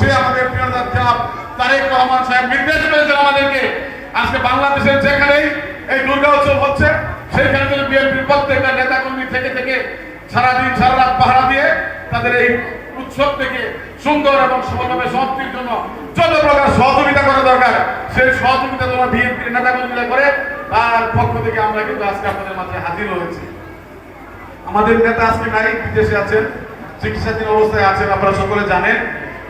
সে আমাদের প্রিয় জনাব তারেক রহমান সাহেব নির্দেশ করেছেন আমাদেরকে। আজকে বাংলাদেশের যেখানেই এই দুর্গা উৎসব হচ্ছে সেইখানে যদি বিএনপির প্রত্যেকটা নেতা কর্মী থেকে থেকে সারাদিন সারা রাত পাহারা দিয়ে তাদের এই উৎসব থেকে সুন্দর এবং সফলভাবে সমাপ্তির জন্য যত প্রকার সহযোগিতা করা দরকার। সেই সহযোগিতা তোমরা বিএনপির নেতা কর্মীরা করে, তার পক্ষ থেকে আমরা কিন্তু আজকে আপনাদের মাঝে হাজির হয়েছি। আমাদের নেতা আজকে নাই, বিদেশে আছেন, চিকিৎসাধীন অবস্থায় আছেন, আপনারা সকলে জানেন।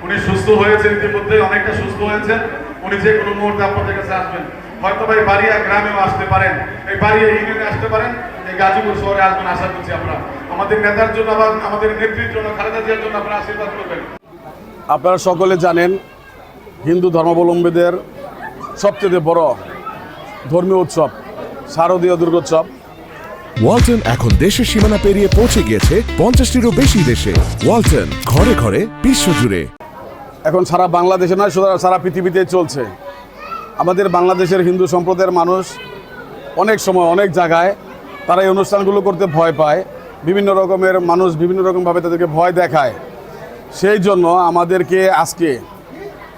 উনি সুস্থ হয়েছেন ইতিমধ্যে অনেকটা সুস্থ হয়েছেন। উনি যে কোনো মুহূর্তে আপনাদের কাছে আসবেন। হয়তো ভাই বাড়িয়া গ্রামেও আসতে পারেন। এই বাড়িয়া ইউনিয়নে আসতে পারেন। এই গাজীপুর শহরে আসবেন আশা করছি আমরা। আমাদের নেতার জন্য আবার আমাদের নেত্রীর জন্য খালেদা জিয়ার জন্য আপনারা আশীর্বাদ করবেন। আপনারা সকলে জানেন হিন্দু ধর্মাবলম্বীদের সবচেয়ে বড় ধর্মীয় উৎসব শারদীয় দুর্গোৎসব। ওয়ালটন এখন দেশের সীমানা পেরিয়ে পৌঁছে গিয়েছে পঞ্চাশটিরও বেশি দেশে। ওয়ালটন ঘরে ঘরে বিশ্বজুড়ে এখন সারা বাংলাদেশে নয় শুধু সারা পৃথিবীতে চলছে। আমাদের বাংলাদেশের হিন্দু সম্প্রদায়ের মানুষ অনেক সময় অনেক জায়গায় তারা এই অনুষ্ঠানগুলো করতে ভয় পায়। বিভিন্ন রকমের মানুষ বিভিন্ন রকমভাবে তাদেরকে ভয় দেখায়। সেই জন্য আমাদেরকে আজকে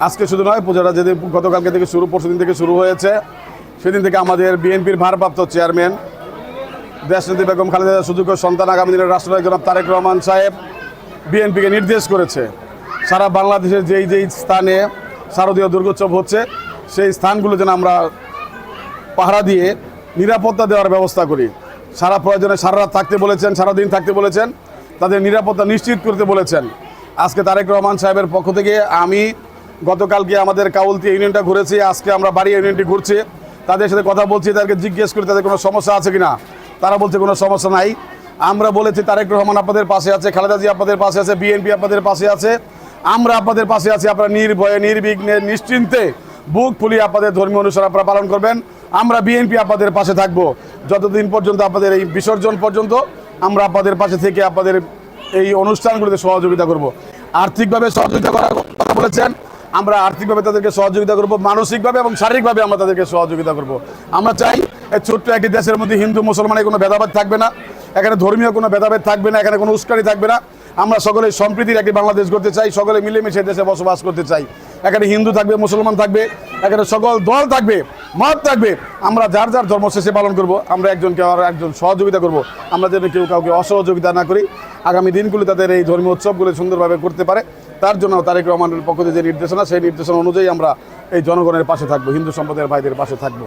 আজকে শুধু নয় পূজাটা যেদিন গতকালকে থেকে শুরু, পরশু দিন থেকে শুরু হয়েছে, সেদিন থেকে আমাদের বিএনপির ভারপ্রাপ্ত চেয়ারম্যান দেশনেত্রী বেগম খালেদা সুযোগ্য সন্তান আগামী দিনের রাষ্ট্রনায়ক জনাব তারেক রহমান সাহেব বিএনপিকে নির্দেশ করেছে। সারা বাংলাদেশের যেই যেই স্থানে শারদীয় দুর্গোৎসব হচ্ছে, সেই স্থানগুলো যেন আমরা পাহারা দিয়ে নিরাপত্তা দেওয়ার ব্যবস্থা করি। সারা প্রয়োজনে সারা রাত থাকতে বলেছেন, সারা দিন থাকতে বলেছেন, তাদের নিরাপত্তা নিশ্চিত করতে বলেছেন। আজকে তারেক রহমান সাহেবের পক্ষ থেকে আমি গতকালকে আমাদের কাউলতি ইউনিয়নটা ঘুরেছি, আজকে আমরা বাড়ি ইউনিয়নটি ঘুরছি। তাদের সাথে কথা বলছি, তাদেরকে জিজ্ঞেস করি, তাদের কোনো সমস্যা আছে কি না তারা বলছে কোনো সমস্যা নাই। আমরা বলেছি, তারেক রহমান আপনাদের পাশে আছে খালেদাজি আপনাদের পাশে আছে, বিএনপি আপনাদের পাশে আছে। আমরা আপনাদের পাশে আছি, আপনারা নির্ভয়ে, নির্বিঘ্নে, নিশ্চিন্তে বুক ফুলিয়ে আপনাদের ধর্মীয় অনুষ্ঠান আপনারা পালন করবেন। আমরা বিএনপি আপনাদের পাশে থাকব। যতদিন পর্যন্ত আপনাদের এই বিসর্জন পর্যন্ত আমরা আপনাদের পাশে থেকে আপনাদের এই অনুষ্ঠানগুলোতে সহযোগিতা করব। আর্থিকভাবে সহযোগিতা করার কথা বলেছেন। আমরা আর্থিকভাবে তাদেরকে সহযোগিতা করব, মানসিকভাবে এবং শারীরিকভাবে আমরা তাদেরকে সহযোগিতা করব। আমরা চাই এই ছোট্ট একটি দেশের মধ্যে হিন্দু, মুসলমানের কোনো ভেদাভেদ থাকবে না। এখানে ধর্মীয় কোনো ভেদাভেদ থাকবে না, এখানে কোনো উস্কানি থাকবে না। আমরা সকলে সম্প্রীতির একটি বাংলাদেশ করতে চাই, সকলে মিলেমিশে দেশে বসবাস করতে চাই। এখানে হিন্দু থাকবে, মুসলমান থাকবে, এখানে সকল দল থাকবে, মত থাকবে। আমরা যার যার ধর্ম শেষে পালন করব, আমরা একজনকে আর একজন সহযোগিতা করব, আমরা যেন কেউ কাউকে অসহযোগিতা না করি। আগামী দিনগুলি তাদের এই ধর্মীয় উৎসবগুলি সুন্দরভাবে করতে পারে। তার জন্য তারেক রহমানের পক্ষ থেকে যে নির্দেশনা, সেই নির্দেশনা অনুযায়ী আমরা এই জনগণের পাশে থাকব, হিন্দু সম্প্রদায়ের ভাইদের পাশে থাকব।